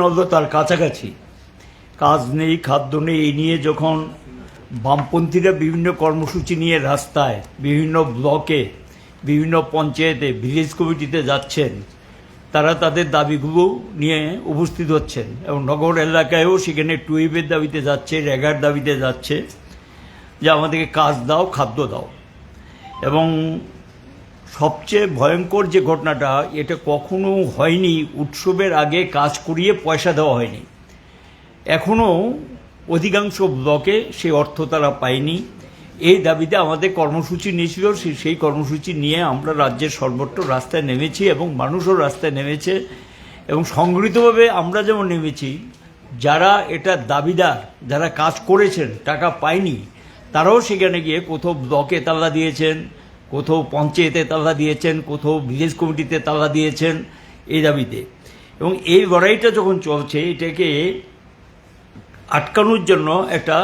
নলদো তার কাছাকাছি। কাজ নেই, খাদ্য নেই, এই নিয়ে যখন বামপন্থীরা বিভিন্ন কর্মসূচি নিয়ে রাস্তায়, বিভিন্ন ব্লকে, বিভিন্ন পঞ্চায়েতে, ভিলেজ কমিটিতে যাচ্ছেন, তারা তাদের দাবিগুলো নিয়ে উপস্থিত হচ্ছেন এবং নগর এলাকায়ও সেখানে টুইবের দাবিতে যাচ্ছে রেগার দাবিতে যাচ্ছে যে আমাদেরকে কাজ দাও, খাদ্য দাও। এবং সবচেয়ে ভয়ঙ্কর যে ঘটনাটা, এটা কখনো হয়নি, উৎসবের আগে কাজ করিয়ে পয়সা দেওয়া হয়নি। এখনও অধিকাংশ ব্লকে সেই অর্থ তারা পায়নি। এই দাবিতে আমাদের কর্মসূচি নিয়েছিল সেই কর্মসূচি নিয়ে আমরা রাজ্যের সর্বত্র রাস্তায় নেমেছি এবং মানুষও রাস্তায় নেমেছে। এবং সংগৃহীতভাবে আমরা যেমন নেমেছি, যারা এটা দাবিদার, যারা কাজ করেছেন, টাকা পায়নি, তারাও সেখানে গিয়ে কোথাও ব্লকে তালা দিয়েছেন কোথাও পঞ্চায়েতে তালা দিয়েছেন, কোথাও ভিলেজ কমিটিতে তালা দিয়েছেন, এই দাবিতে। এবং এই লড়াইটা যখন চলছে, এটাকে আটকানোর জন্য একটা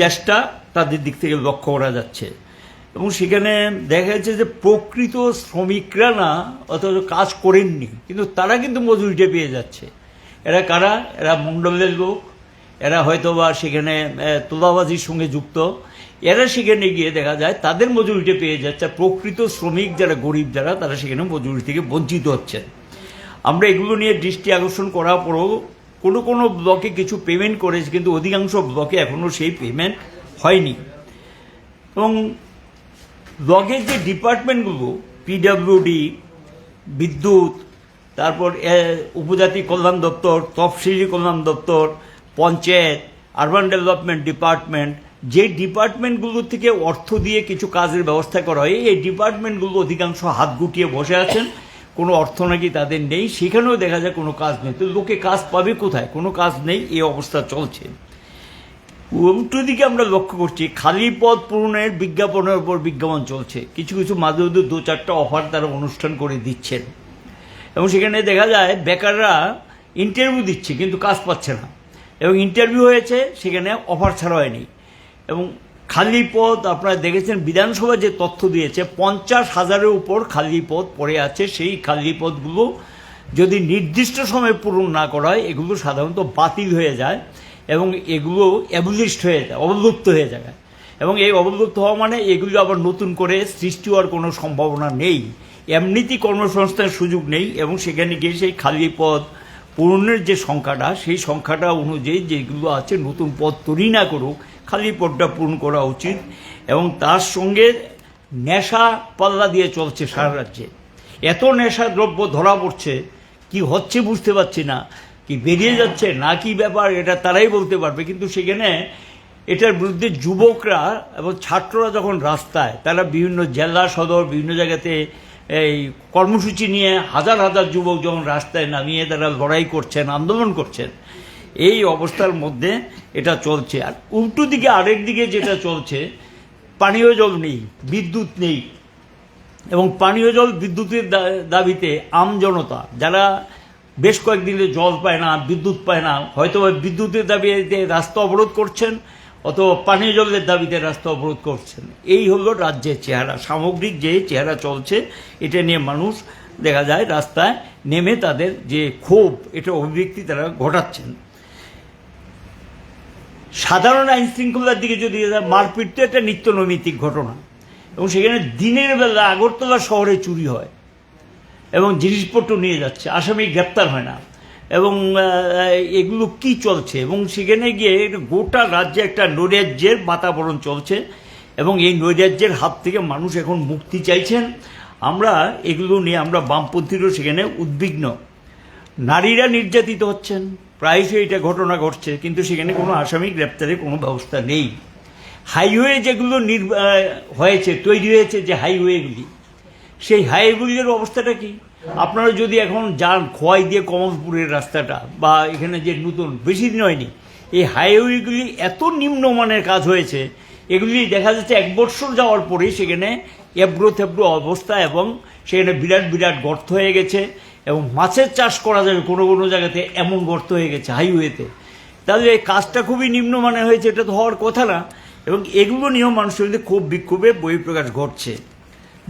চেষ্টা তাদের দিক থেকে লক্ষ্য করা যাচ্ছে। এবং সেখানে দেখা যাচ্ছে যে প্রকৃত শ্রমিকরা না অথচ কাজ করেননি, কিন্তু তারা কিন্তু মজুরিটা পেয়ে যাচ্ছে। এরা কারা? এরা মণ্ডলের লোক। এরা হয়তো বা সেখানে তোলাবাজির সঙ্গে যুক্ত। এরা সেখানে গিয়ে দেখা যায় তাদের মজুরিটা পেয়ে যাচ্ছে। প্রকৃত শ্রমিক যারা, গরিব যারা, তারা সেখানে মজুরি থেকে বঞ্চিত হচ্ছেন। আমরা এগুলো নিয়ে দৃষ্টি আকর্ষণ করার পরেও কোনো কোনো ব্লকে কিছু পেমেন্ট করেছে, কিন্তু অধিকাংশ ব্লকে এখনও সেই পেমেন্ট হয়নি। এবং ব্লকের যে ডিপার্টমেন্টগুলো পিডাব্লিউডি বিদ্যুৎ, তারপর উপজাতি কল্যাণ দপ্তর, তফসিলি কল্যাণ দপ্তর, পঞ্চায়েত আরবান ডেভেলপমেন্ট ডিপার্টমেন্ট যে ডিপার্টমেন্টগুলো থেকে অর্থ দিয়ে কিছু কাজের ব্যবস্থা করা হয়, এই ডিপার্টমেন্টগুলো অধিকাংশ হাত গুটিয়ে বসে আছেন। কোনো অর্থ নাকি তাদের নেই। সেখানেও দেখা যায় কোনো কাজ নেই। তো লোকে কাজ পাবে কোথায়? কোনো কাজ নেই। এই অবস্থা চলছে। উল্টো দিকে আমরা লক্ষ্য করছি, খালি পদ পূরণের বিজ্ঞাপনের উপর বিজ্ঞাপন চলছে। কিছু কিছু মাঝে মধ্যে দু চারটা অফার তারা অনুষ্ঠান করে দিচ্ছেন। এবং সেখানে দেখা যায় বেকাররা ইন্টারভিউ দিচ্ছে, কিন্তু কাজ পাচ্ছে না। এবং ইন্টারভিউ হয়েছে, সেখানে অফার ছাড়া হয়নি। এবং খালি পদ আপনারা দেখেছেন, বিধানসভা যে তথ্য দিয়েছে, পঞ্চাশ হাজারের উপর খালি পদ পড়ে আছে। সেই খালি পদগুলো যদি নির্দিষ্ট সময়ে পূরণ না করা হয়, এগুলো সাধারণত বাতিল হয়ে যায় এবং এগুলো অ্যাবলিস্ট হয়ে যায়, অবলুপ্ত হয়ে যায়। এবং এই অবলুপ্ত হওয়া মানে এগুলো আবার নতুন করে সৃষ্টি হওয়ার কোনো সম্ভাবনা নেই। এমনিতেই কর্মসংস্থানের সুযোগ নেই এবং সেখানে গিয়ে সেই খালি পদ পূরণের যে সংখ্যাটা, সেই সংখ্যাটা অনুযায়ী যেগুলো আছে, নতুন পদ তৈরি না করুক খালি পদটা পূরণ করা উচিত এবং তার সঙ্গে নেশা পাল্লা দিয়ে চলছে সারা রাজ্যে। এত নেশা দ্রব্য ধরা পড়ছে, কি হচ্ছে বুঝতে পারছি না। কি বেরিয়ে যাচ্ছে না কি ব্যাপার এটা তারাই বলতে পারবে, কিন্তু সেখানে এটার বিরুদ্ধে যুবকরা এবং ছাত্ররা যখন রাস্তায়, তারা বিভিন্ন জেলা সদর, বিভিন্ন জায়গাতে এই কর্মসূচি নিয়ে হাজার হাজার যুবক যখন রাস্তায় নামিয়ে তারা লড়াই করছেন, আন্দোলন করছেন এই অবস্থার মধ্যে এটা চলছে। আর উল্টো দিকে আরেক দিকে যেটা চলছে, পানীয় জল নেই, বিদ্যুৎ নেই, এবং পানীয় জল বিদ্যুতের দাবিতে আমজনতা যারা বেশ কয়েকদিন জল পায় না, বিদ্যুৎ পায় না, হয়তো বিদ্যুতের দাবিতে রাস্তা অবরোধ করছেন, অথবা পানীয় জলের দাবিতে রাস্তা অবরোধ করছেন। এই হলো রাজ্যের চেহারা, সামগ্রিক যে চেহারা চলছে, এটা নিয়ে মানুষ দেখা যায় রাস্তায় নেমে তাদের যে ক্ষোভ, এটা অভিব্যক্তি তারা ঘটাচ্ছেন। সাধারণ আইন শৃঙ্খলার দিকে যদি মারপিট, তো একটা নিত্য নৈমিত্তিক ঘটনা। এবং সেখানে দিনের বেলা আগরতলা শহরে চুরি হয় এবং জিনিসপত্র নিয়ে যাচ্ছে, আসামি গ্রেপ্তার হয় না। এবং এগুলো কি চলছে? এবং সেখানে গিয়ে গোটা রাজ্যে একটা নৈরাজ্যের বাতাবরণ চলছে এবং এই নৈরাজ্যের হাত থেকে মানুষ এখন মুক্তি চাইছেন। আমরা এগুলো নিয়ে আমরা বামপন্থীরও সেখানে উদ্বিগ্ন। নারীরা নির্যাতিত হচ্ছেন। প্রায়শই এটা ঘটনা ঘটছে, কিন্তু সেখানে কোনো আসামি গ্রেপ্তারের কোনো ব্যবস্থা নেই। হাইওয়ে যেগুলো হয়েছে, তৈরি হয়েছে যে হাইওয়েগুলি, সেই হাইওয়েগুলির অবস্থাটা কি? আপনারা যদি এখন যান খোয়াই দিয়ে কমলপুরের রাস্তাটা, বা এখানে যে নতুন, বেশি দিন হয়নি, এই হাইওয়েগুলি এত নিম্নমানের কাজ হয়েছে, এগুলি দেখা যাচ্ছে এক বছর যাওয়ার পরে সেখানে এব্রো থেব্রো অবস্থা এবং সেখানে বিরাট বিরাট গর্ত হয়ে গেছে। এবং মাছের চাষ করা যাবে কোনো কোনো জায়গাতে, এমন গর্ত হয়ে গেছে হাইওয়েতে। তাহলে এই কাজটা খুবই নিম্নমানের হয়েছে, এটা তো হওয়ার কথা না। এবং এগুলো নিয়েও মানুষের মধ্যে খুব বিক্ষোভে বহিঃপ্রকাশ ঘটছে।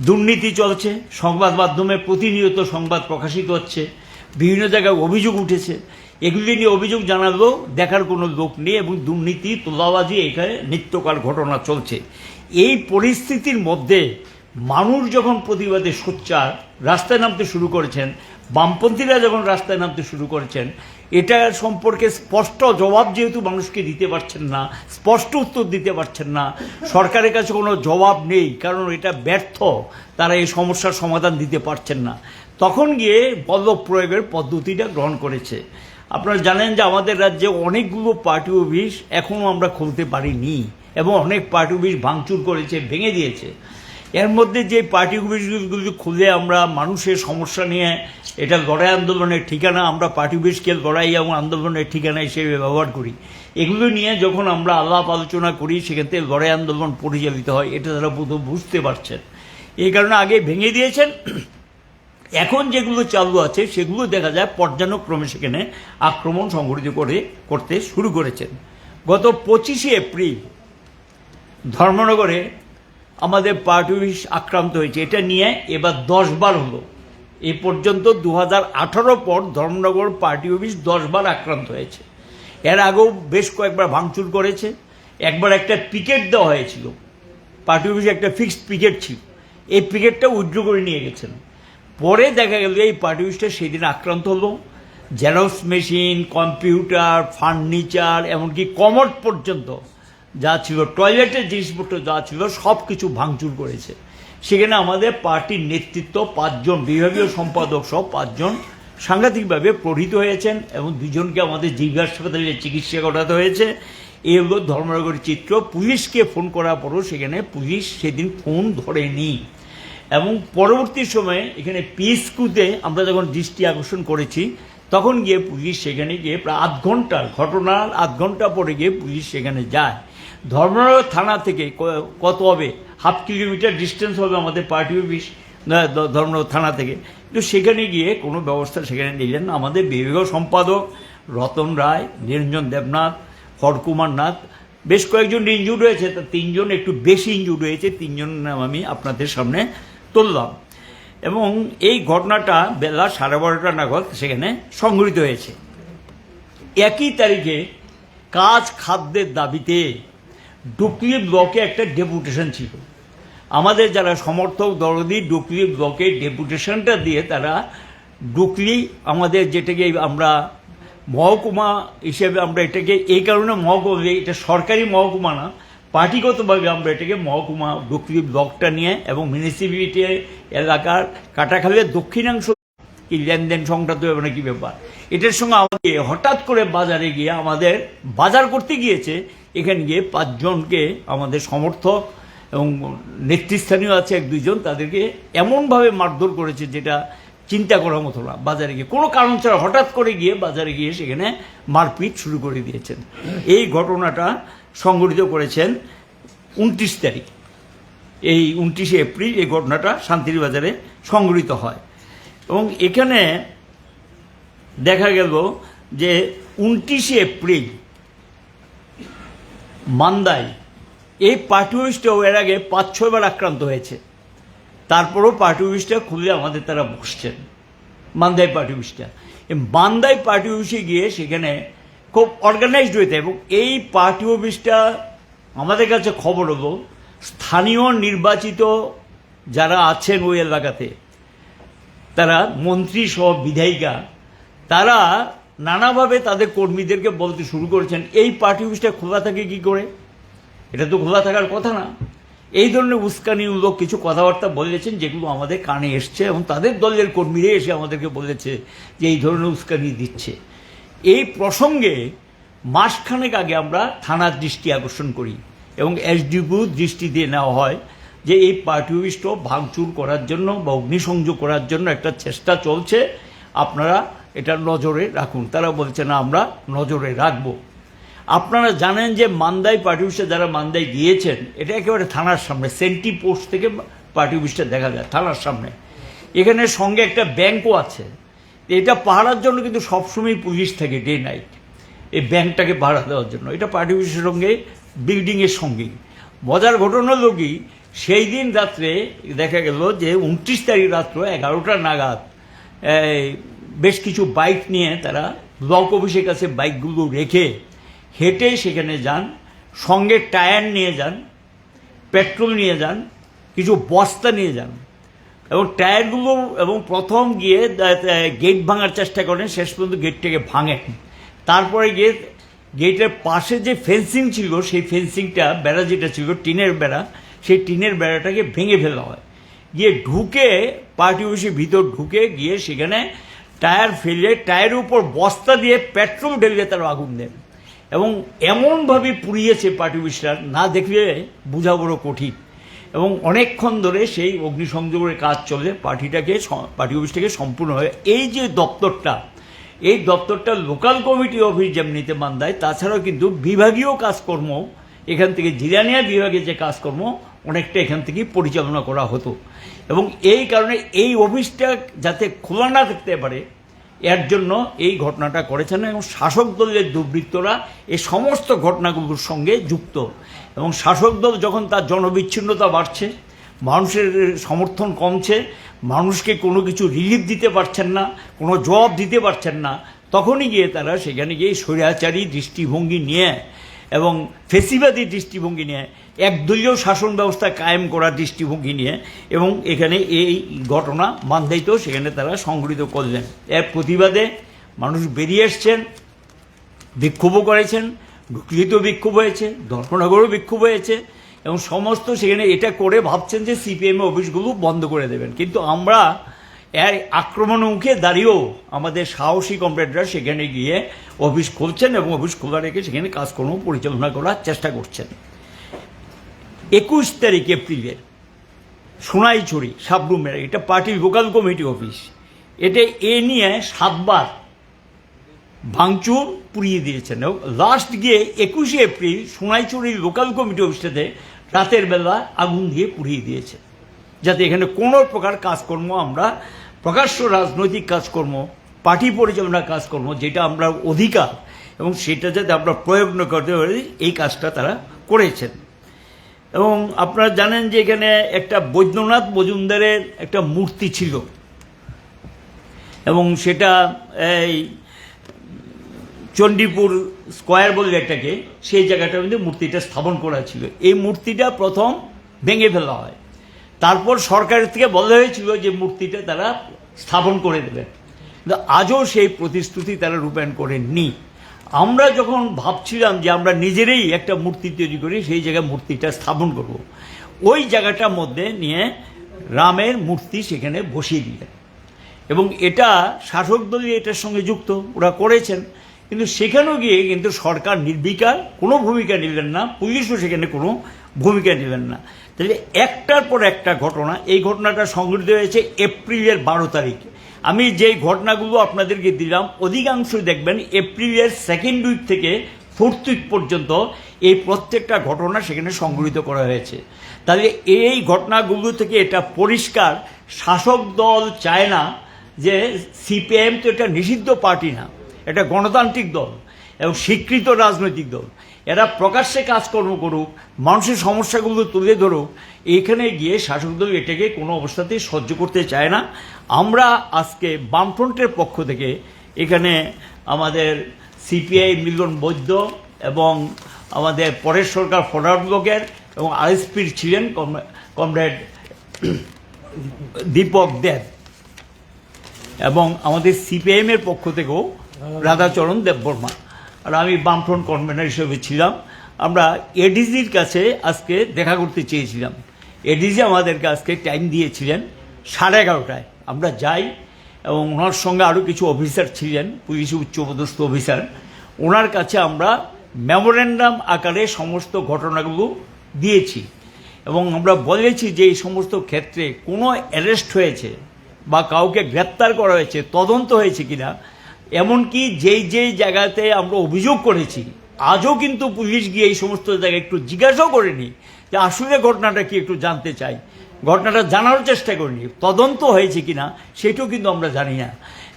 দুর্নীতি চলছে, সংবাদ মাধ্যমে প্রতিনিয়ত সংবাদ প্রকাশিত হচ্ছে, বিভিন্ন জায়গায় অভিযোগ উঠেছে। এগুলি নিয়ে অভিযোগ জানালো দেখার কোনো লোক নেই এবং দুর্নীতি, তোলাবাজি, এখানে নিত্যকার ঘটনা চলছে। এই পরিস্থিতির মধ্যে মানুষ যখন প্রতিবাদে সোচ্চার, রাস্তায় নামতে শুরু করেছেন বামপন্থীরা যখন রাস্তায় নামতে শুরু করেছেন, এটা সম্পর্কে স্পষ্ট জবাব যেহেতু মানুষকে দিতে পারছেন না, স্পষ্ট উত্তর দিতে পারছেন না, সরকারের কাছে কোনো জবাব নেই, কারণ এটা ব্যর্থ, তারা এই সমস্যার সমাধান দিতে পারছেন না। তখন গিয়ে বল্লভ প্রয়োগের পদ্ধতিটা গ্রহণ করেছে। আপনারা জানেন যে আমাদের রাজ্যে অনেকগুলো পার্টি অফিস এখনও আমরা খুলতে পারিনি, এবং অনেক পার্টি অফিস ভাঙচুর করেছে, ভেঙে দিয়েছে। এর মধ্যে যে পার্টি অফিসগুলি খুলে আমরা মানুষের সমস্যা নিয়ে এটা লড়াই আন্দোলনের ঠিকানা, আমরা পার্টি অফিসকে লড়াই এবং আন্দোলনের ঠিকানা হিসেবে ব্যবহার করি। এগুলো নিয়ে যখন আমরা আলাপ আলোচনা করি সেক্ষেত্রে লড়াই আন্দোলন পরিচালিত হয়, এটা তারা বোধ বুঝতে পারছেন। এই কারণে আগে ভেঙে দিয়েছেন। এখন যেগুলো চালু আছে, সেগুলো দেখা যায় পর্যানুক্রমে সেখানে আক্রমণ সংঘটিত করে, করতে শুরু করেছেন। গত পঁচিশে এপ্রিল ধর্মনগরে আমাদের পার্টি আক্রান্ত হয়েছে। এটা নিয়ে এবার দশ বার হলো। এই পর্যন্ত দু হাজার আঠারো পর ধর্মনগর পার্টি অফিস দশ বার আক্রান্ত হয়েছে। এর আগেও বেশ কয়েকবার ভাঙচুর করেছে। একবার একটা পিকেট দেওয়া হয়েছিল। পার্টি অফিসে একটা ফিক্সড পিকেট ছিল। এই পিকেটটা উইথড্র করে নিয়ে গেছেন। পরে দেখা গেল এই পার্টি অফিসটা সেদিন আক্রান্ত হলো। জেরক্স মেশিন, কম্পিউটার, ফার্নিচার, এমনকি কমোড পর্যন্ত যা ছিল, টয়লেটের জিনিসপত্র যা ছিল সব কিছু ভাঙচুর করেছে। সেখানে আমাদের পার্টির নেতৃত্ব পাঁচজন, বিভাগীয় সম্পাদক সহ পাঁচজন সাংঘাতিকভাবে প্রহৃত হয়েছেন এবং দুজনকে আমাদের জিজ্ঞাসা হাসপাতালে চিকিৎসা করাতে হয়েছে। এই হলো ধর্মনগরের চিত্র। পুলিশকে ফোন করার পরও সেখানে পুলিশ সেদিন ফোন ধরেনি। এবং পরবর্তী সময়ে এখানে পিএসকুতে আমরা যখন দৃষ্টি আকর্ষণ করেছি, তখন গিয়ে পুলিশ সেখানে গিয়ে প্রায় আধ ঘণ্টার ঘটনার আধ ঘণ্টা পরে গিয়ে পুলিশ সেখানে যায়। ধর্মনগর থানা থেকে কত হবে? হাফ কিলোমিটার ডিস্টেন্স হবে আমাদের পার্টি অফিস ধর্মনগর থানা থেকে। কিন্তু সেখানে গিয়ে কোনো ব্যবস্থা সেখানে নিলেন না। আমাদের বিভাগীয় সম্পাদক রতন রায়, নিরঞ্জন দেবনাথ, হরকুমার নাথ, বেশ কয়েকজন ইনজুর্ড হয়েছে তা তিনজন একটু বেশি ইনজুর্ড হয়েছে তিনজনের নাম আমি আপনাদের সামনে তুললাম। এবং এই ঘটনাটা বেলা সাড়ে বারোটা নাগাদ সেখানে সংঘটিত হয়েছে। একই তারিখে কাজ খাদ্যের দাবিতে ডুকলি ব্লকে একটা ডেপুটেশন ছিল। আমাদের যারা সমর্থক দরদি ডুকলি ব্লকে ডেপুটেশনটা দিয়ে তারা ডুকলি আমাদের যেটাকে আমরা মহকুমা হিসেবে আমরা এটাকে, এই কারণে মহকুমা, এটা সরকারি মহকুমা না, পার্টিগতভাবে আমরা এটাকে মহকুমা ডুকলি ব্লকটা নিয়ে এবং মিউনিসিপ্যালিটি এলাকার কাটাখালের দক্ষিণাংশ কি লেনদেন সংক্রান্ত ব্যাপার কি ব্যাপার? এটার সঙ্গে আমাকে হঠাৎ করে বাজারে গিয়ে আমাদের বাজার করতে গিয়েছে। এখানে গিয়ে পাঁচজনকে আমাদের সমর্থক এবং নেতৃস্থানীয় আছে এক দুইজন, তাদেরকে এমনভাবে মারধর করেছে যেটা চিন্তা করার মতো না, বাজারে গিয়ে। কোনো কারণ ছাড়া হঠাৎ করে গিয়ে বাজারে গিয়ে সেখানে মারপিট শুরু করে দিয়েছেন। এই ঘটনাটা সংঘটিত করেছেন উনত্রিশ তারিখ। এই উনত্রিশে এপ্রিল এই ঘটনাটা শান্তির বাজারে সংঘটিত হয়। এবং এখানে দেখা গেল যে উনত্রিশে এপ্রিল, মান্দায়, এই পার্টি অফিসটাও এর আগে পাঁচ ছয়বার আক্রান্ত হয়েছে। তারপরও পার্টি অফিসটা খুলে আমাদের তারা বসছেন মান্দাই পার্টি অফিসটা। এই মান্দাই পার্টি অফিসে গিয়ে সেখানে খুব অর্গানাইজড হয়েছে এবং এই পার্টি অফিসটা আমাদের কাছে খবর হলো, স্থানীয় নির্বাচিত যারা আছেন ওই এলাকাতে তারা মন্ত্রী সহ বিধায়িকা। তারা নানাভাবে তাদের কর্মীদেরকে বলতে শুরু করেছেন, এই পার্টি অফিসটা খোলা থাকে কি করে? এটা তো খোলা থাকার কথা না। এই ধরনের উস্কানিমূলক কিছু কথাবার্তা বলেছেন, যেগুলো আমাদের কানে এসছে এবং তাদের দলের কর্মীরা এসে আমাদেরকে বলেছে যে এই ধরনের উস্কানি দিচ্ছে। এই প্রসঙ্গে মাসখানেক আগে আমরা থানার দৃষ্টি আকর্ষণ করি এবং এসডিপিউ দৃষ্টি দিয়ে নেওয়া হয়। যে এই পার্টি অফিসটা ভাঙচুর করার জন্য বা অগ্নিসংযোগ করার জন্য একটা চেষ্টা চলছে, আপনারা এটা নজরে রাখুন। তারা বলছে, না, আমরা নজরে রাখব। আপনারা জানেন যে মান্দাই পার্টি অফিসে যারা মান্দাই গিয়েছেন এটা একেবারে থানার সামনে, সেন্টি পোস্ট থেকে পার্টি অফিসটা দেখা যায়, থানার সামনে। এখানে সঙ্গে একটা ব্যাংকও আছে। এটা পাহারার জন্য কিন্তু সবসময় পুলিশ থাকে ডে নাইট, এই ব্যাংকটাকে পাহারা দেওয়ার জন্য। এটা পার্টি অফিসের সঙ্গে, বিল্ডিংয়ের সঙ্গেই। মজার ঘটনা কি সেই দিন রাত্রে দেখা গেল যে উনত্রিশ তারিখ রাত্র এগারোটা নাগাদ বেশ কিছু বাইক নিয়ে তারা ব্লক অফিসের কাছে বাইকগুলো রেখে হেঁটে সেখানে যান, সঙ্গে টায়ার নিয়ে যান, পেট্রোল নিয়ে যান, কিছু বস্তা নিয়ে যান। এবং টায়ারগুলো এবং প্রথম গিয়ে গেট ভাঙার চেষ্টা করেন, শেষ পর্যন্ত গেটটাকে ভাঙেন। তারপরে গিয়ে গেটের পাশে যে ফেন্সিং ছিল, সেই ফেন্সিংটা বেড়া যেটা ছিল, টিনের বেড়া সেই টিনের বেড়াটাকে ভেঙে ফেলা হয়। গিয়ে ঢুকে, পার্টি অফিসের ভিতর ঢুকে গিয়ে সেখানে টায়ার ফেলে, টায়ারের উপর বস্তা দিয়ে পেট্রোল ঢেলে তারা আগুন দেন এবং এমনভাবে পুড়িয়েছে পার্টি অফিসটা, না দেখলে বোঝা বড় কঠিন। এবং অনেকক্ষণ ধরে সেই অগ্নিসংযোগের কাজ চলে, পার্টিটাকে পার্টি অফিসটাকে সম্পূর্ণ হয়ে, এই যে দপ্তরটা, এই দপ্তরটা লোকাল কমিটি অফিস যেমনিতে মান দেয় তাছাড়াও কিন্তু বিভাগীয় কাজকর্ম, এখান থেকে জিরানিয়া বিভাগের যে কাজকর্ম অনেকটা এখান থেকেই পরিচালনা করা হতো। এবং এই কারণে এই অফিসটা যাতে খোলা না থাকতে পারে, এর জন্য এই ঘটনাটা করেছেন এবং শাসক দলের দুর্বৃত্তরা এই সমস্ত ঘটনাগুলোর সঙ্গে যুক্ত। এবং শাসক দল যখন তার জনবিচ্ছিন্নতা বাড়ছে, মানুষের সমর্থন কমছে, মানুষকে কোনো কিছু রিলিফ দিতে পারছেন না, কোনো জবাব দিতে পারছেন না, তখনই গিয়ে তারা সেখানে গিয়ে স্বৈরাচারী দৃষ্টিভঙ্গি নিয়ে এবং ফেসিবাদী দৃষ্টিভঙ্গি নিয়ে, একদলীয় শাসন ব্যবস্থা কায়েম করার দৃষ্টিভঙ্গি নিয়ে, এবং এখানে এই ঘটনা মানদায়িত সেখানে তারা সংগঠিত করলেন। এর প্রতিবাদে মানুষ বেরিয়ে এসছেন, বিক্ষোভও করেছেন ঢুকলিতেও বিক্ষোভ হয়েছে, ধর্মনগরও বিক্ষোভ হয়েছে, এবং সমস্ত সেখানে এটা করে ভাবছেন যে সিপিএম অফিসগুলো বন্ধ করে দেবেন। কিন্তু আমরা এর আক্রমণ মুখে দাঁড়িয়েও আমাদের সাহসী কমরেডরা সেখানে গিয়ে অফিস খুলছেন এবং অফিস খোলা রেখে সেখানে কাজকর্ম পরিচালনা করার চেষ্টা করছেন। একুশ তারিখ এপ্রিলের সোনাইছড়ি সাবরুমের এটা পার্টির লোকাল কমিটি অফিস। এটা এ নিয়ে সাতবার ভাঙচুর পুড়িয়ে দিয়েছেন এবং লাস্ট গিয়ে একুশে এপ্রিল সোনাইচুরির লোকাল কমিটি অফিসটাতে রাতের বেলা আগুন দিয়ে পুড়িয়ে দিয়েছে। যাতে এখানে কোনো প্রকার কাজকর্ম আমরা প্রকাশ্য রাজনৈতিক কাজকর্ম, পার্টি পরিচালনার কাজকর্ম, যেটা আমরা অধিকার, এবং সেটা যাতে আমরা প্রয়োগ না করতে পারি, এই কাজটা তারা করেছেন। এবং আপনারা জানেন যে এখানে একটা বৈদ্যনাথ মজুমদারের একটা মূর্তি ছিল। এবং সেটা এই চণ্ডীপুর স্কোয়ার বলে একটাকে সেই জায়গাটার মধ্যে মূর্তিটা স্থাপন করা ছিল। এই মূর্তিটা প্রথম ভেঙে ফেলা হয়। তারপর সরকারের থেকে বলা হয়েছিল যে মূর্তিটা তারা স্থাপন করে দেবেন। কিন্তু আজও সেই প্রতিশ্রুতি তারা রূপায়ণ করেননি। আমরা যখন ভাবছিলাম যে আমরা নিজেরাই একটা মূর্তি তৈরি করি, সেই জায়গায় মূর্তিটা স্থাপন করব। ওই জায়গাটার মধ্যে নিয়ে রামের মূর্তি সেখানে বসিয়ে দিলেন। এবং এটা শাসক দলই এটার সঙ্গে যুক্ত, ওরা করেছেন। কিন্তু সেখানেও গিয়ে কিন্তু সরকার নির্বিকার কোনো ভূমিকা নিলেন না, পুলিশও সেখানে কোনো ভূমিকা নিলেন না। তাহলে একটার পর একটা ঘটনা, এই ঘটনাটা সংঘটিত হয়েছে এপ্রিলের বারো তারিখে। আমি যেই ঘটনাগুলো আপনাদেরকে দিলাম অধিকাংশ দেখবেন এপ্রিলের সেকেন্ড উইক থেকে ফোর্থ উইক পর্যন্ত এই প্রত্যেকটা ঘটনা সেখানে সংঘটিত করা হয়েছে। তাহলে এই ঘটনাগুলো থেকে এটা পরিষ্কার, শাসক দল চায় না যে সিপিএম তো এটা নিষিদ্ধ পার্টি না, এটা গণতান্ত্রিক দল এবং স্বীকৃত রাজনৈতিক দল। এরা প্রকাশ্যে কাজকর্ম করুক, মানুষের সমস্যাগুলো তুলে ধরুক, এখানে গিয়ে শাসক দল এটাকে কোনো অবস্থাতেই সহ্য করতে চায় না। আমরা আজকে বামফ্রন্টের পক্ষ থেকে এখানে আমাদের সিপিআই মিলন বৈদ্য এবং আমাদের পরেশ সরকার ফরওয়ার্ড ব্লকের এবং আরএসপির ছিলেন কম- কমরেড দীপক দেব এবং আমাদের সিপিআইএম এর পক্ষ থেকেও রাধাচরণ দেববর্মা আর আমি বামফ্রন্ট কনভেনার হিসেবে ছিলাম। আমরা এডিজির কাছে আজকে দেখা করতে চেয়েছিলাম। এডিজি আমাদেরকে আজকে টাইম দিয়েছিলেন সাড়ে এগারোটায়। আমরা যাই এবং ওনার সঙ্গে আরও কিছু অফিসার ছিলেন, পুলিশ উচ্চপদস্থ অফিসার। ওনার কাছে আমরা মেমোরেন্ডাম আকারে সমস্ত ঘটনাগুলো দিয়েছি এবং আমরা বলেছি যে এই সমস্ত ক্ষেত্রে কোনো অ্যারেস্ট হয়েছে বা কাউকে গ্রেপ্তার করা হয়েছে, তদন্ত হয়েছে কিনা এমনকি যেই যেই জায়গাতে আমরা অভিযোগ করেছি, আজও কিন্তু পুলিশ গিয়ে এই সমস্ত জায়গায় একটু জিজ্ঞাসাও করেনি যে আসলে ঘটনাটা কি একটু জানতে চাই। ঘটনাটা জানার চেষ্টা করিনি। তদন্ত হয়েছে কিনা সেটাও কিন্তু আমরা জানি না।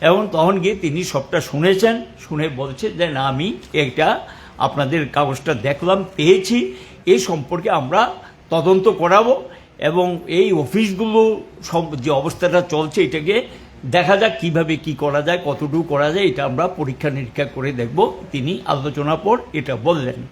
এবং তখন গিয়ে তিনি সবটা শুনেছেন, শুনে বলছে যে, না, আমি এটা আপনাদের কাগজটা দেখলাম, পেয়েছি। এই সম্পর্কে আমরা তদন্ত করাবো। এবং এই অফিসগুলো সব যে অবস্থাটা চলছে, এটাকে দেখা যাক কীভাবে কি করা যায়, কতটুকু করা যায়, এটা আমরা পরীক্ষা নিরীক্ষা করে দেখব। তিনি আলোচনা পর এটা বললেন।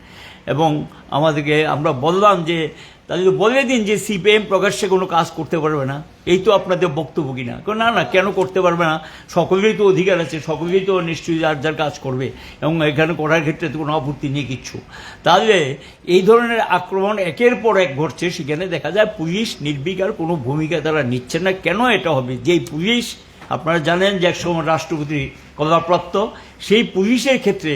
এবং আমাদেরকে আমরা বললাম যে, তাহলে বলে দিন যে সিপিএম প্রকাশ্যে কোনো কাজ করতে পারবে না। এই তো আপনাদের বক্তব্য কিনা। না না, কেন করতে পারবে না? সকলেরই তো অধিকার আছে সকলেই তো নিশ্চয়ই যার যার কাজ করবে। এবং এখানে করার ক্ষেত্রে তো কোনো আপত্তি নেই কিচ্ছু। তাহলে এই ধরনের আক্রমণ একের পর এক ঘটছে। সেখানে দেখা যায় পুলিশ নির্বিকার কোনো ভূমিকা তারা নিচ্ছে না। কেন এটা হবে? যেই পুলিশ আপনারা জানেন যে একসময় রাষ্ট্রপতি কলাপ্রাপ্ত, সেই পুলিশের ক্ষেত্রে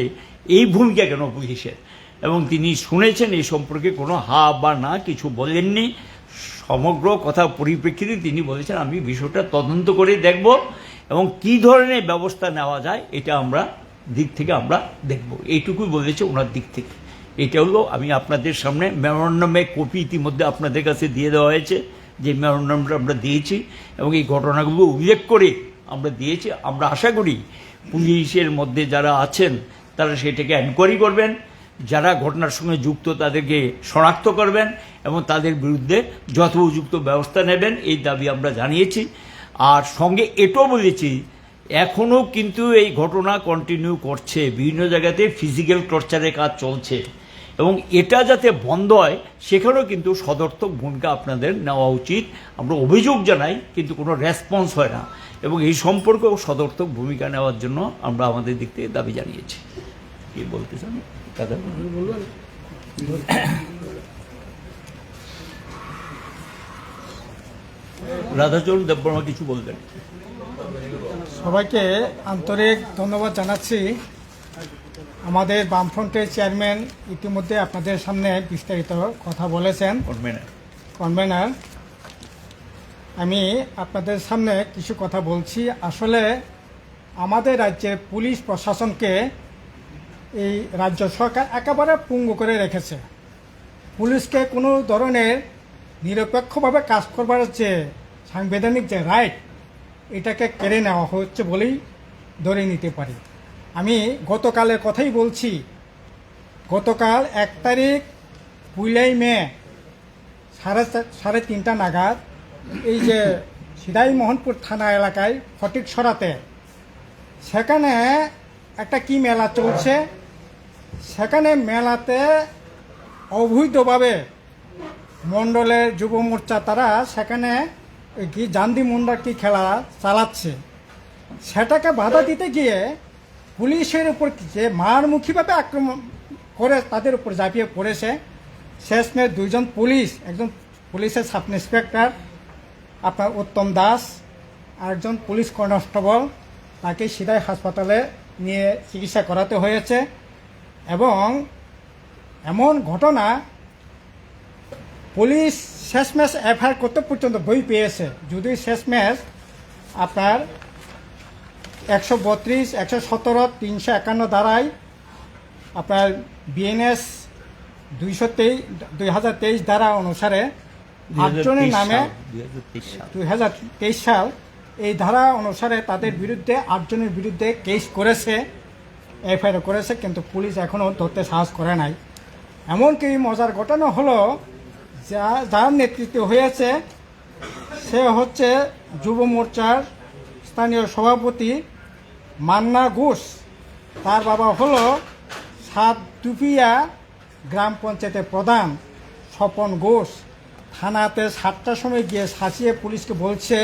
এই ভূমিকা কেন পুলিশের? এবং তিনি শুনেছেন এই সম্পর্কে কোনো হা বা না, কিছু বলেননি। সমগ্র কথা পরিপ্রেক্ষিতে তিনি বলেছেন, আমি বিষয়টা তদন্ত করে দেখব এবং কি ধরনের ব্যবস্থা নেওয়া যায়, এটা আমরা দিক থেকে আমরা দেখব। এইটুকুই বলেছে ওনার দিক থেকে। এটা হলো, আমি আপনাদের সামনে মেমোরান্ডামে কপি ইতিমধ্যে আপনাদের কাছে দিয়ে দেওয়া হয়েছে। যে মেমোরান্ডামটা আমরা দিয়েছি এবং এই ঘটনাগুলো উল্লেখ করে আমরা দিয়েছি, আমরা আশা করি পুলিশের মধ্যে যারা আছেন, তারা সেটাকে এনকোয়ারি করবেন, যারা ঘটনার সঙ্গে যুক্ত তাদেরকে শনাক্ত করবেন এবং তাদের বিরুদ্ধে যথোপযুক্ত ব্যবস্থা নেবেন, এই দাবি আমরা জানিয়েছি। আর সঙ্গে এটাও বলেছি এখনও কিন্তু এই ঘটনা কন্টিনিউ করছে, বিভিন্ন জায়গাতে ফিজিক্যাল টর্চারের কাজ চলছে। এবং এটা যাতে বন্ধ হয়, সেখানেও কিন্তু সদর্থক ভূমিকা আপনাদের নেওয়া উচিত। আমরা অভিযোগ জানাই, কিন্তু কোনো রেসপন্স হয় না। এবং এই সম্পর্কেও সদর্থক ভূমিকা নেওয়ার জন্য আমরা আমাদের দিক থেকে দাবি জানিয়েছি। কি বলতে চান? দাদা রাধাচরণ দেববর্মা কিছু বলবেন। সবাইকে আন্তরিক ধন্যবাদ জানাচ্ছি। আমাদের বামফ্রন্টের চেয়ারম্যান ইতিমধ্যে আপনাদের সামনে বিস্তারিত কথা বলেছেন। কনভেনার। আমি আপনাদের সামনে কিছু কথা বলছি। আসলে আমাদের রাজ্যের পুলিশ প্রশাসনকে এই রাজ্য সরকার একেবারে পুঙ্গ করে রেখেছে। পুলিশকে কোনো ধরনের নিরপেক্ষভাবে কাজ করবার যে সাংবিধানিক যে রাইট এটাকে কেড়ে নেওয়া হচ্ছে বলেই ধরে নিতে পারি। আমি গতকালের কথাই বলছি। গতকাল এক তারিখ পয়লাই মে, সাড়ে সাড়ে তিনটা নাগাদ এই যে সিদাই মোহনপুর থানা এলাকায় ফটিক সরাতে সেখানে একটা কি মেলা চলছে? সেখানে মেলাতে অবৈধভাবে মণ্ডলের যুব মোর্চা তারা সেখানে কি জান্দি মুন্ডা কি খেলা চালাচ্ছে। সেটাকে বাধা দিতে গিয়ে পুলিশের উপর যে মারমুখীভাবে আক্রমণ করে তাদের উপর ঝাঁপিয়ে পড়েছে, শেষমেশ দুইজন পুলিশ, একজন পুলিশের সাব ইন্সপেক্টর আপনার উত্তম দাস আর একজন পুলিশ কনস্টেবল, তাকে সিধাই হাসপাতালে নিয়ে চিকিৎসা করাতে হয়েছে এবং এমন ঘটনা পুলিশ শেষমেশ এফআইআর করতে পর্যন্ত বই পেয়েছে। যদি শেষমেশ আপনার একশো বত্রিশ একশো সতেরো তিনশো একান্ন দ্বারায় আপনার বিএনএস দুইশো তেইশ দুই হাজার তেইশ ধারা অনুসারে আটজনের নামে দুই হাজার তেইশ সাল এই ধারা অনুসারে তাদের বিরুদ্ধে আটজনের বিরুদ্ধে কেস করেছে এফআইআর করেছে কিন্তু পুলিশ এখনও ধরতে সাহস করে নাই। এমনকি মজার ঘটনা হলো যা যার নেতৃত্ব হয়েছে সে হচ্ছে যুব মোর্চার স্থানীয় সভাপতি মান্না ঘোষ, তার বাবা হল সাত দুপিয়া গ্রাম পঞ্চায়েতের প্রধান স্বপন ঘোষ। থানাতে সাতটার সময় গিয়ে শাসিয়ে পুলিশকে বলছে,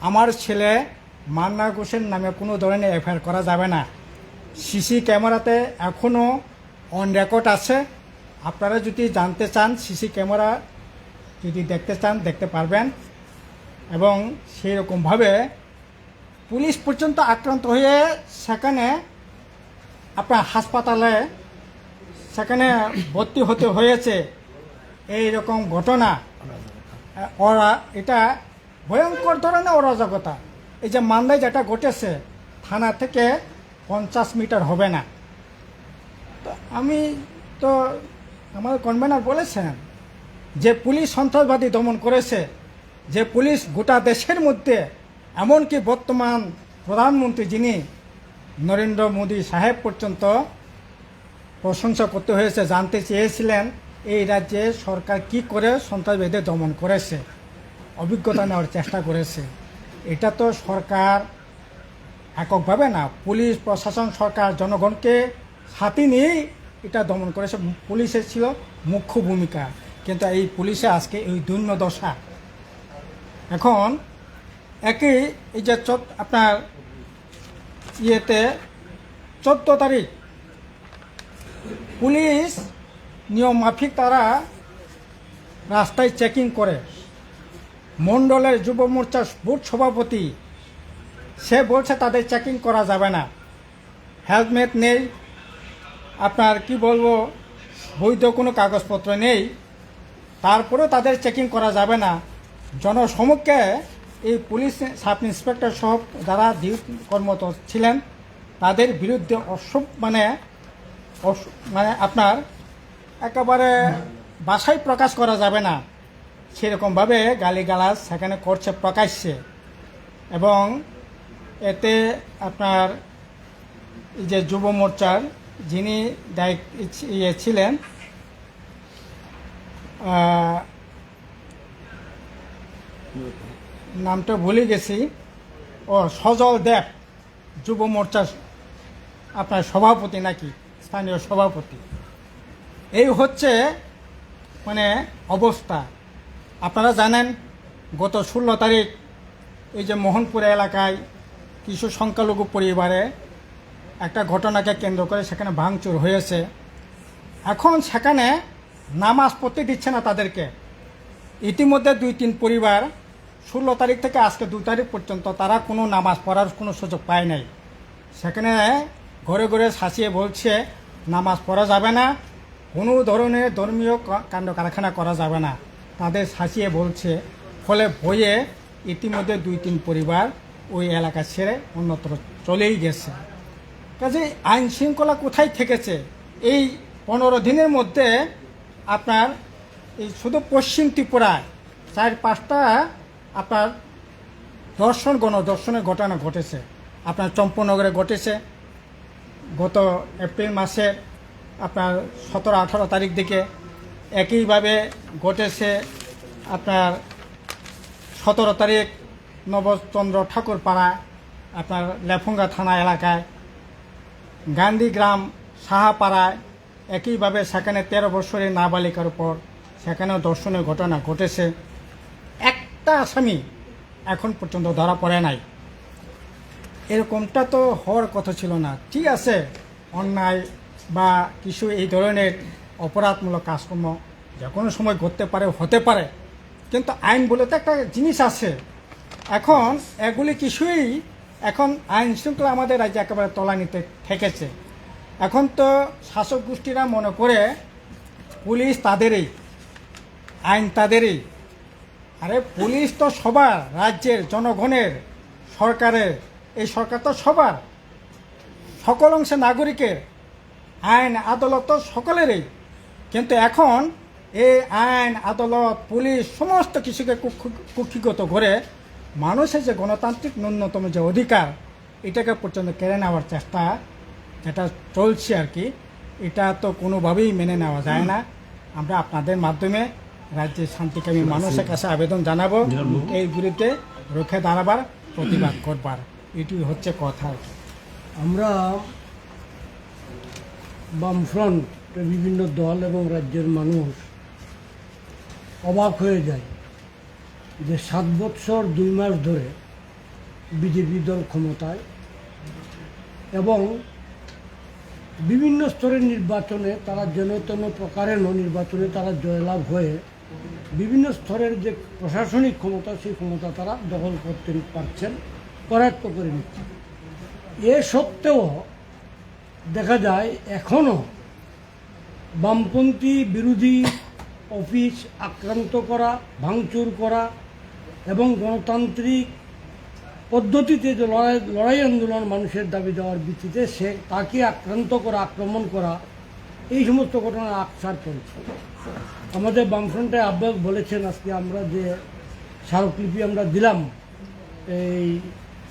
আমার ছেলে মান্না ঘোষের নামে কোনো ধরনের এফআইআর করা যাবে না। সিসি ক্যামেরাতে এখনও অন রেকর্ড আছে। আপনারা যদি জানতে চান, সিসি ক্যামেরা যদি দেখতে চান, দেখতে পারবেন। এবং সেই রকমভাবে পুলিশ পর্যন্ত আক্রান্ত হয়ে সেখানে আপনার হাসপাতালে সেখানে ভর্তি হতে হয়েছে। এই রকম ঘটনা। ওরা, এটা ভয়ঙ্কর ধরনের অরাজকতা। এই যে মান্দায় যেটা ঘটেছে, থানা থেকে পঞ্চাশ মিটার হবে না। তো আমি তো আমার কনভেনার বলেছেন যে পুলিশ সন্ত্রাসবাদী দমন করেছে, যে পুলিশ গোটা দেশের মধ্যে এমনকি বর্তমান প্রধানমন্ত্রী যিনি নরেন্দ্র মোদী সাহেব পর্যন্ত প্রশংসা করতে হয়েছে, জানতে চেয়েছিলেন এই রাজ্যে সরকার কি করে সন্ত্রাসবাদীদের দমন করেছে, অভিজ্ঞতা নেওয়ার চেষ্টা করেছে। এটা তো সরকার এককভাবে না, পুলিশ, প্রশাসন, সরকার, জনগণকে সাথে নিয়েই এটা দমন করেছে। পুলিশের ছিল মুখ্য ভূমিকা, কিন্তু এই পুলিশে আজকে এই দৈন্য দশা এখন একই এই যে চোদ্দ, আপনার ইয়েতে চোদ্দ তারিখ। পুলিশ নিয়ম মাফিক তারা রাস্তায় চেকিং করে। মণ্ডলের যুব মোর্চার বুথ সভাপতি, সে বলছে তাদের চেকিং করা যাবে না। হেলমেট নেই। আপনার কি বলব, বৈধ কোনো কাগজপত্র নেই। তারপরেও তাদের চেকিং করা যাবে না। জনসমক্ষে এই পুলিশ সাব ইন্সপেক্টর সহ যারা কর্মরত ছিলেন, তাদের বিরুদ্ধে অসব মানে মানে আপনার একেবারে বাসায় প্রকাশ করা যাবে না। সেরকমভাবে গালিগালাজ সেখানে করছে প্রকাশ্যে। এবং এতে আপনার যে যুব মোর্চার যিনি দায়িত্ব ইয়ে ছিলেন নামটা ভুলে গেছি। ও, সজল দেব, যুব মোর্চার আপনার সভাপতি নাকি? স্থানীয় সভাপতি। এই হচ্ছে মানে অবস্থা। আপনারা জানেন, গত ষোলো তারিখ এই যে মোহনপুর এলাকায় কিছু সংখ্যালঘু পরিবারে একটা ঘটনাকে কেন্দ্র করে সেখানে ভাঙচুর হয়েছে। এখন সেখানে নামাজ পড়তে দিচ্ছে না তাদেরকে। ইতিমধ্যে দুই তিন পরিবার ষোলো তারিখ থেকে আজকে দু তারিখ পর্যন্ত তারা কোনো নামাজ পড়ার কোনো সুযোগ পায় নাই। সেখানে ঘরে ঘরে শাসিয়ে বলছে, নামাজ পড়া যাবে না, কোনো ধরনের ধর্মীয় কাণ্ড কারখানা করা যাবে না। তাদের শাসিয়ে বলছে, ফলে বইয়ে ইতিমধ্যে দুই তিন পরিবার ওই এলাকা ছেড়ে অন্যত্র চলেই গেছে। কাজে আইন শৃঙ্খলা কোথায় থেকেছে? এই পনেরো দিনের মধ্যে আপনার এই শুধু পশ্চিম ত্রিপুরায় চার পাঁচটা আপনার দর্শন গণদর্শনের ঘটনা ঘটেছে। আপনার চম্পনগরে ঘটেছে। গত এপ্রিল মাসে আপনার সতেরো, আঠারো তারিখ দিকে একইভাবে ঘটেছে আপনার সতেরো তারিখ নবচন্দ্র ঠাকুর পাড়া, আপনার লেফুঙ্গা থানা এলাকায়। গান্ধীগ্রাম সাহাপাড়ায় একইভাবে সেখানে তেরো বছরের নাবালিকার উপর সেখানেও দর্শনের ঘটনা ঘটেছে। একটা আসামি এখন পর্যন্ত ধরা পড়ে নাই। এরকমটা তো হওয়ার কথা ছিল না। ঠিক আছে? অন্যায় বা কিছু এই ধরনের অপরাধমূলক কাজকর্ম যে কোনো সময় ঘটতে পারে, হতে পারে। কিন্তু আইন বলে তো একটা জিনিস আছে। এখন এগুলি কিছুই এখন আইন শৃঙ্খলা আমাদের রাজ্যে একেবারে তলানিতে ঠেকেছে। এখন তো শাসক গোষ্ঠীরা মনে করে পুলিশ তাদেরই, আইন তাদেরই। আরে পুলিশ তো সবার, রাজ্যের জনগণের, সরকারের, এই সরকার তো সবার। সকল অংশে নাগরিকের, আইন, আদালত তো সকলেরই। কিন্তু এখন এই আইন, আদালত, পুলিশ সমস্ত কিছুকে কুক্ষি- কুক্ষিগত করে মানুষের যে গণতান্ত্রিক ন্যূনতম যে অধিকার, এটাকে পর্যন্ত কেড়ে নেওয়ার চেষ্টা যেটা চলছে আর কি, এটা তো কোনোভাবেই মেনে নেওয়া যায় না। আমরা আপনাদের মাধ্যমে রাজ্যের শান্তিকামী মানুষের কাছে আবেদন জানাব। এই বিরুদ্ধে রুখে দাঁড়াবার প্রতিবাদ করবার। এটি হচ্ছে কথা। আমরা বামফ্রন্ট বিভিন্ন দল এবং রাজ্যের মানুষ অবাক হয়ে যায় যে সাত বৎসর দুই মাস ধরে বিজেপি দল ক্ষমতায় এবং বিভিন্ন স্তরের নির্বাচনে তারা যেন তেন প্রকারেণ নির্বাচনে তারা জয়লাভ হয়ে বিভিন্ন স্তরের যে প্রশাসনিক ক্ষমতা, সেই ক্ষমতা তারা দখল করতে পারছেন করায়ত্ত করে নিচ্ছেন এ সত্ত্বেও দেখা যায়, এখনও বামপন্থী বিরোধী অফিস আক্রান্ত করা, ভাঙচুর করা এবং গণতান্ত্রিক পদ্ধতিতে যে লড়াই লড়াই আন্দোলন মানুষের দাবি দেওয়ার ভিত্তিতে সে তাকে আক্রান্ত করা, আক্রমণ করা এই সমস্ত ঘটনার আকসার চলছে আমাদের বামফ্রন্টে আহ্বায়ক বলেছেন আজকে আমরা যে স্মারকলিপি আমরা দিলাম, এই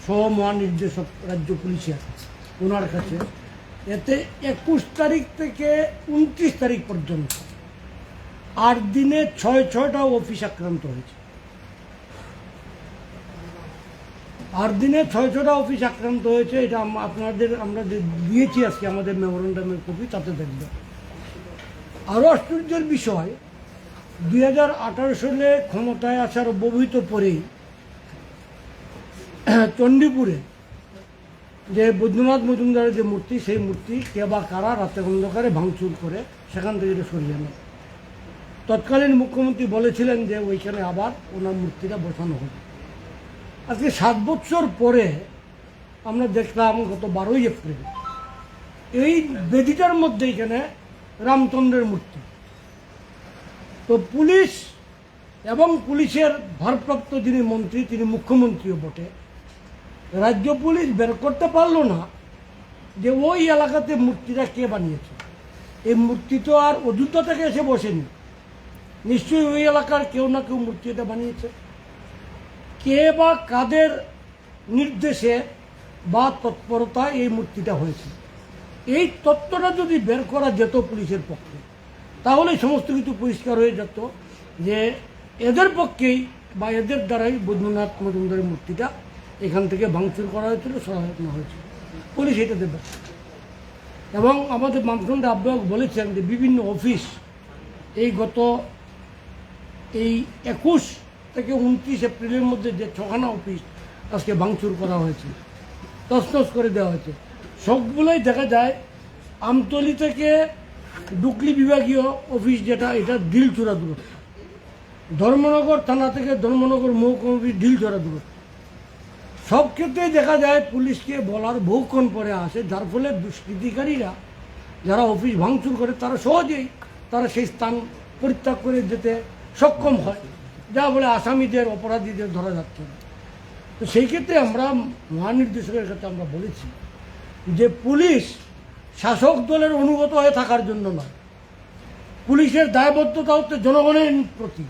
সহ মহানির্দেশক রাজ্য পুলিশের, ওনার কাছে, এতে একুশ তারিখ থেকে উনত্রিশ তারিখ পর্যন্ত, আট দিনে ছয়, ছয়টা অফিস আক্রান্ত হয়েছে। আর দিনে ছয় ছটা অফিস আক্রান্ত হয়েছে, এটা আপনাদের, আমরা দিয়েছি আজকে আমাদের মেমোরেন্ডামের কপি তাতে দেখবেন। আরও আশ্চর্যের বিষয়, দুই হাজার আঠারো সালে ক্ষমতায় আসার অব্যবহিত পরেই, চণ্ডীপুরে যে বৈদ্যনাথ মজুমদারের যে মূর্তি, সেই মূর্তি কে বা কারা রাতে অন্ধকারে ভাঙচুর করে, সেখান থেকে এটা সরিয়ে নেয়। তৎকালীন মুখ্যমন্ত্রী বলেছিলেন যে ওইখানে আবার ওনার মূর্তিটা বসানো হবে। আজকে সাত বছর পরে আমরা দেখলাম গত বারোই এপ্রিল। এই বেদিটার মধ্যে এখানে রামচন্দ্রের মূর্তি। তো পুলিশ এবং পুলিশের ভারপ্রাপ্ত যিনি মন্ত্রী, তিনি মুখ্যমন্ত্রীও বটে। রাজ্য পুলিশ বের করতে পারল না যে ওই এলাকাতে মূর্তিটা কে বানিয়েছে। এই মূর্তি তো আর অযোধ্যা থেকে এসে বসেনি। নিশ্চয়ই ওই এলাকার কেউ না কেউ মূর্তি এটা বানিয়েছে। কে বা কাদের নির্দেশে বা তৎপরতায় এই মূর্তিটা হয়েছে? এই তত্ত্বটা যদি বের করা যেত পুলিশের পক্ষে, তাহলে সমস্ত কিছু পরিষ্কার হয়ে যেত যে এদের পক্ষেই বা এদের দ্বারাই বৈদ্যনাথ মজুমদারের মূর্তিটা এখান থেকে ভাঙচুর করা হয়েছিল সহায়তা হয়েছিল। পুলিশ এটা দেবে। এবং আমাদের বামফ্রন্ট আহ্বায়ক বলেছেন যে বিভিন্ন অফিস এই গত এই একুশ থেকে উনত্রিশ এপ্রিলের মধ্যে যে ছখানা অফিস আজকে ভাঙচুর করা হয়েছে তসনস করে দেওয়া হয়েছে। সবগুলোই দেখা যায় আমতলি থেকে ডুকলি বিভাগীয় অফিস যেটা, এটা দিলচূড়া দূরত্ব ধর্মনগর থানা থেকে ধর্মনগর মহকুমা অফিস দিলচূড়া দূরত্ব সব ক্ষেত্রেই দেখা যায় পুলিশকে বলার বহুক্ষণ পরে আসে, যার ফলে দুষ্কৃতিকারীরা যারা অফিস ভাঙচুর করে, তারা সহজেই তারা সেই স্থান পরিত্যাগ করে যেতে সক্ষম হয়। যা বলে আসামিদের, অপরাধীদের ধরা যাচ্ছে না। তো সেই ক্ষেত্রে আমরা মহানির্দেশকের কাছে আমরা বলেছি যে পুলিশ শাসক দলের অনুগত হয়ে থাকার জন্য নয়। পুলিশের দায়বদ্ধতা হচ্ছে জনগণের প্রতি।